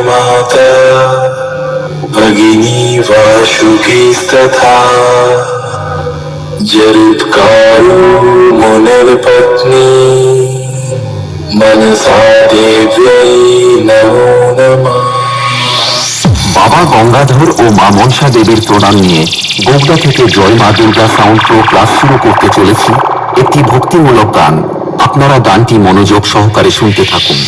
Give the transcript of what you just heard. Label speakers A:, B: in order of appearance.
A: माता भगिनी वासुकीस्तथा जरुत्कारो मुनिर्पत्नी मनसा देव्यै नमो नमः
B: বাবা গঙ্গাধর ও মা মনসা দেবীর প্রণাম নিয়ে গোগদা থেকে জয় মা দুর্গা সাউন্ড প্রো ক্লাস শুরু করতে চলেছি একটি ভক্তিমূলক গান আপনারা গানটি মনোযোগ সহকারে শুনতে থাকুন।